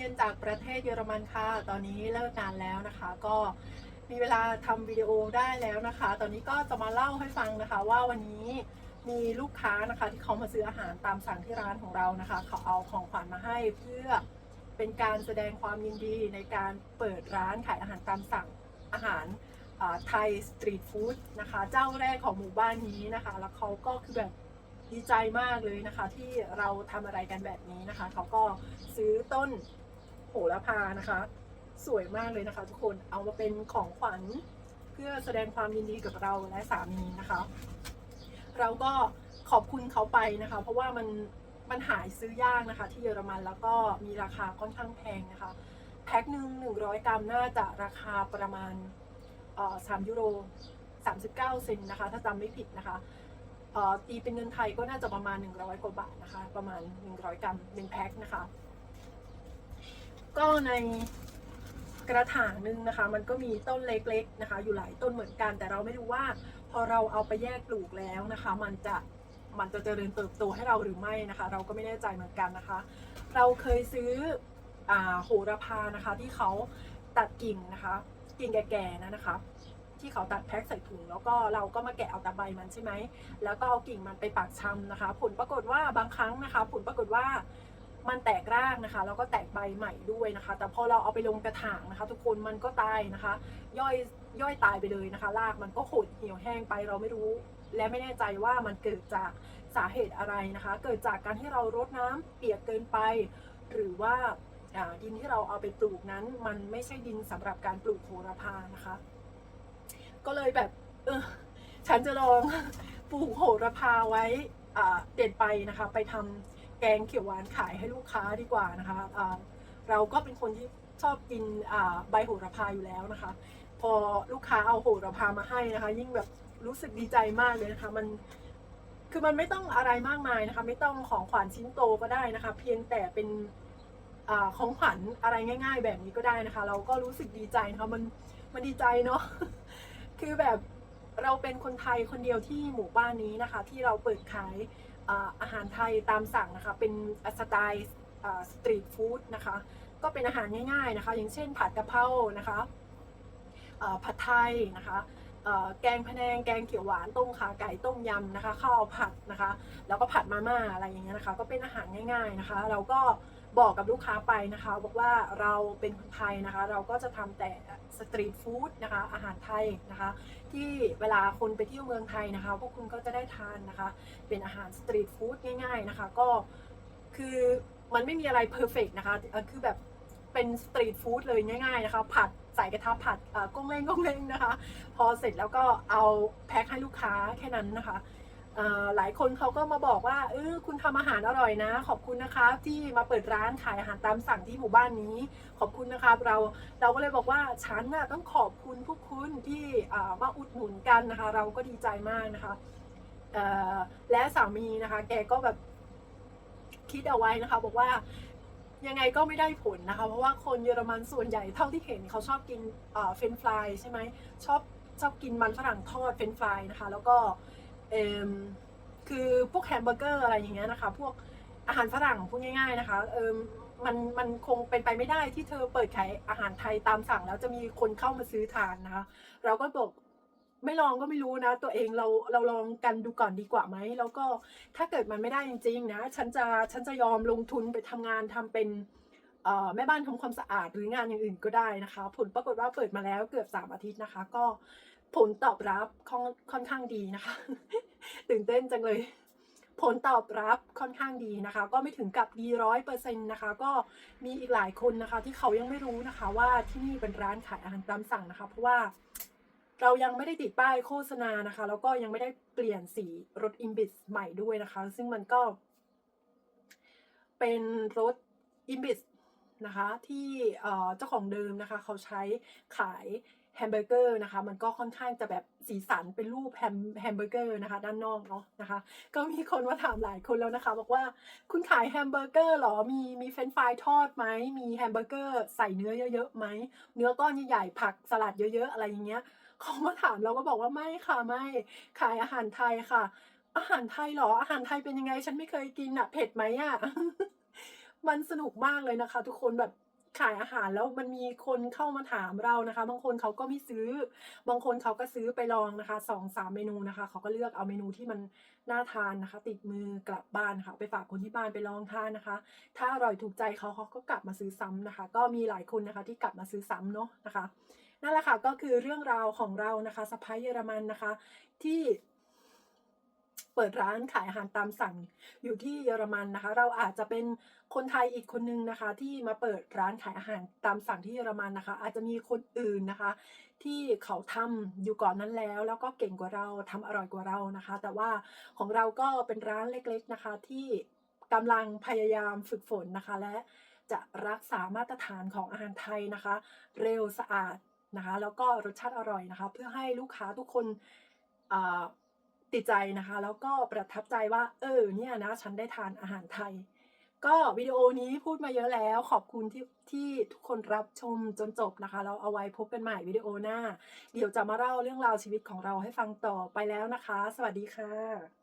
เย็นจากประเทศเยอรมันค่ะ ตอนนี้เลิกงานแล้วนะคะ ก็มีเวลาทำวิดีโอได้แล้วนะคะ ตอนนี้ก็จะมาเล่าให้ฟังนะคะ ว่าวันนี้มีลูกค้านะคะที่เขามาซื้ออาหารตามสั่งที่ร้านของเรานะคะ เขาเอาของขวัญมาให้เพื่อเป็นการแสดงความยินดีในการเปิดร้านขายอาหารตามสั่งอาหารไทยสตรีทฟู้ดนะคะ เจ้าแรกของหมู่บ้านนี้นะคะ แล้วเขาก็คือแบบดีใจมากเลยนะคะ ที่เราทำอะไรกันแบบนี้นะคะ เขาก็ซื้อต้น โหระพานะคะ สวยมากเลยนะคะ ทุกคนเอามาเป็นของขวัญเพื่อแสดงความยินดีกับเราและสามีนะคะ เราก็ขอบคุณเขาไปนะคะ เพราะว่ามันมันหายซื้อยากนะคะ ที่เยอรมันแล้วก็มีราคาค่อนข้างแพงนะคะแพ็คหนึ่งหนึ่งร้อยกรัมน่าจะราคาประมาณสามยูโรสามสิบเก้าเซนนะคะ ถ้าจำไม่ผิดนะคะตีเป็นเงินไทยก็น่าจะประมาณ 100 กว่าบาทนะคะ ประมาณ 100 กรัม1แพ็คนะคะ ก็ในกระถางหนึ่งนะคะ มันก็มีต้นเล็กๆนะคะ อยู่หลายต้นเหมือนกัน แต่เราไม่รู้ว่า พอเราเอาไปแยกปลูกแล้วนะคะ มันจะมันจะเจริญเติบโตให้เราหรือไม่นะคะ เราก็ไม่แน่ใจเหมือนกันนะคะ เราเคยซื้ออโหระพานะคะที่เขาตัดกิ่งนะคะกิ่งแก่ๆนะนะคะที่เขาตัดแพ็คใส่ถุงแล้วก็เราก็มาแกะเอาแต่ใบมันใช่ไหม แล้วก็เอากิ่งมันไปปักชำนะคะ ผลปรากฏว่าบางครั้งนะคะ ผลปรากฏว่า มันแตกรากนะคะแล้วก็แตกใบใหม่ด้วยนะคะ แต่พอเราเอาไปลงกระถางนะคะ ทุกคนมันก็ตายนะคะ ย่อยย่อยตายไปเลยนะคะ รากมันก็หดเหี่ยวแห้งไปเราไม่รู้ และไม่แน่ใจว่ามันเกิดจากสาเหตุอะไรนะคะ เกิดจากการที่เรารดน้ำเปียกเกินไป หรือว่าดินที่เราเอาไปปลูกนั้น มันไม่ใช่ดินสำหรับการปลูกโหระพานะคะ ก็เลยแบบเออฉันจะลองปลูกโหระพาไว้เด็ดไปนะคะ ไปทำ แกงเขียวหวานขายให้ลูกค้าดีกว่านะคะอ่าเราก็เป็นคนที่ชอบกินใบโหระพาอยู่แล้วนะคะ พอลูกค้าเอาโหระพามาให้นะคะ ยิ่งแบบรู้สึกดีใจมากเลยนะคะมันคือมันไม่ต้องอะไรมากมายนะคะ ไม่ต้องของขวัญชิ้นโตก็ได้นะคะ เพียงแต่เป็นอของขวัญอะไรง่าย ๆ แบบนี้ก็ได้นะคะ เราก็รู้สึกดีใจนะคะมันมันดีใจเนาะคือแบบเราเป็นคนไทยคนเดียวที่หมู่บ้านนี้นะคะ ที่เราเปิดขาย อาหารไทยตามสั่งนะคะเป็นสไตล์สตรีทฟู้ดนะคะก็เป็นอาหารง่ายๆนะคะ อย่างเช่นผัดกะเพรานะคะผัดไทยนะคะ แกงพะแนงแกงเขียวหวานต้มขาไก่ต้มยำนะคะข้าวผัดนะคะ แล้วก็ผัดมาม่าอะไรอย่างเงี้ยนะคะ ก็เป็นอาหารง่าย ๆนะคะ เราก็บอกกับลูกค้าไปนะคะ บอกว่าเราเป็นคนไทยนะคะ เราก็จะทำแต่สตรีทฟู้ดนะคะ อาหารไทยนะคะ ที่เวลาคนไปเที่ยวเมืองไทยนะคะ พวกคุณก็จะได้ทานนะคะ เป็นอาหารสตรีทฟู้ดง่าย ๆนะคะ ก็คือมันไม่มีอะไรเพอร์เฟกนะคะคือแบบเป็นสตรีทฟู้ดเลยง่ายๆนะคะ ผัด ใส่กระทะผัดเอ่อก้งเล้งก้งเล้งนะคะ พอเสร็จแล้วก็เอาแพ็คให้ลูกค้าแค่นั้นนะคะหลายคนเขาก็มาบอกว่าเออคุณทำอาหารอร่อยนะ ขอบคุณนะคะ ที่มาเปิดร้านขายอาหารตามสั่งที่หมู่บ้านนี้ ขอบคุณนะคะเราเราก็เลยบอกว่าฉันน่ะต้องขอบคุณพวกคุณที่มาอุดหนุนกันนะคะ เราก็ดีใจมากนะคะและสามีนะคะ แกก็แบบคิดเอาไว้นะคะ บอกว่า ยังไงก็ไม่ได้ผลนะคะ เพราะว่าคนเยอรมันส่วนใหญ่เท่าที่เห็นเขาชอบกินเฟรนฟรายใช่ไหมชอบชอบกินมันฝรั่งทอดเฟรนฟรายนะคะ แล้วก็คือพวกแฮมเบอร์เกอร์อะไรอย่างเงี้ยนะคะ พวกอาหารฝรั่งพูดง่าย ๆนะคะเอิมมันมันคงเป็นไปไม่ได้ที่เธอเปิดขายอาหารไทยตามสั่ง แล้วจะมีคนเข้ามาซื้อทานนะคะ เราก็บอก ไม่ลองก็ไม่รู้นะ ตัวเองเราเราลองกันดูก่อนดีกว่าไหมแล้วก็ถ้าเกิดมันไม่ได้จริงๆนะฉันจะฉันจะยอมลงทุนไปทำงานทำเป็นแม่บ้านทำความสะอาดหรืองานอย่างอื่นก็ได้นะคะ ผลปรากฏว่าเปิดมาแล้วเกือบสามอาทิตย์นะคะ ก็ผลตอบรับค่อนค่อนข้างดีนะคะ ตื่นเต้นจังเลย ผลตอบรับค่อนข้างดีนะคะ ก็ไม่ถึงกับดีร้อยเปอร์เซ็นต์นะคะ ก็มีอีกหลายคนนะคะ ที่เขายังไม่รู้นะคะ ว่าที่นี่เป็นร้านขายอาหารตามสั่งนะคะ เพราะว่า เรายังไม่ได้ติดป้ายโฆษณานะคะ แล้วก็ยังไม่ได้เปลี่ยนสีรถอิมบิสใหม่ด้วยนะคะ ซึ่งมันก็ เป็นรถอิมบิสนะคะที่เจ้าของเดิมนะคะ เขาใช้ขายแฮมเบอร์เกอร์นะคะ มันก็ค่อนข้างจะแบบสีสันเป็นรูปแฮมแฮมเบอร์เกอร์นะคะ ด้านนอกเนาะนะคะ ก็มีคนมาถามหลายคนแล้วนะคะ บอกว่าคุณขายแฮมเบอร์เกอร์เหรอมีมีเฟรนฟรายทอดไหมมีแฮมเบอร์เกอร์ใส่เนื้อเยอะๆไหมเนื้อก้อนใหญ่ๆผักสลัดเยอะ ๆ อะไรอย่างเงี้ย เขามาถามเราก็บอกว่าไม่ค่ะไม่ขายอาหารไทยค่ะ อาหารไทยเหรออาหารไทยเป็นยังไง ฉันไม่เคยกินอะเผ็ดไหมอะมันสนุกมากเลยนะคะ ทุกคนแบบขายอาหารแล้วมันมีคนเข้ามาถามเรานะคะ บางคนเขาก็ไม่ซื้อ บางคนเขาก็ซื้อไปลองนะคะสองสามเมนูนะคะ เขาก็เลือกเอาเมนูที่มันน่าทานนะคะ ติดมือกลับบ้านค่ะ ไปฝากคนที่บ้านไปลองทานนะคะ ถ้าอร่อยถูกใจเขาเขาก็กลับมาซื้อซ้ำนะคะ ก็มีหลายคนนะคะที่กลับมาซื้อซ้ำเนาะนะคะ นั่นแหละค่ะก็คือเรื่องราวของเรานะคะสะพ้ายเยอรมันนะคะ ที่เปิดร้านขายอาหารตามสั่งอยู่ที่เยอรมันนะคะ เราอาจจะเป็นคนไทยอีกคนนึงนะคะ ที่มาเปิดร้านขายอาหารตามสั่งที่เยอรมันนะคะ อาจจะมีคนอื่นนะคะ ที่เขาทำอยู่ก่อนนั้นแล้ว แล้วก็เก่งกว่าเราทำอร่อยกว่าเรานะคะ แต่ว่าของเราก็เป็นร้านเล็ก ๆนะคะ ที่กำลังพยายามฝึกฝนนะคะ และจะรักษามาตรฐานของอาหารไทยนะคะ เร็วสะอาด นะคะแล้วก็รสชาติอร่อยนะคะ เพื่อให้ลูกค้าทุกคนติดใจนะคะ แล้วก็ประทับใจว่า เออเนี่ยนะฉันได้ทานอาหารไทย ก็วิดีโอนี้พูดมาเยอะแล้ว ขอบคุณที่ที่ทุกคนรับชมจนจบนะคะ เราเอาไว้พบกันใหม่วิดีโอหน้า เดี๋ยวจะมาเล่าเรื่องราวชีวิตของเราให้ฟังต่อไปแล้วนะคะ สวัสดีค่ะ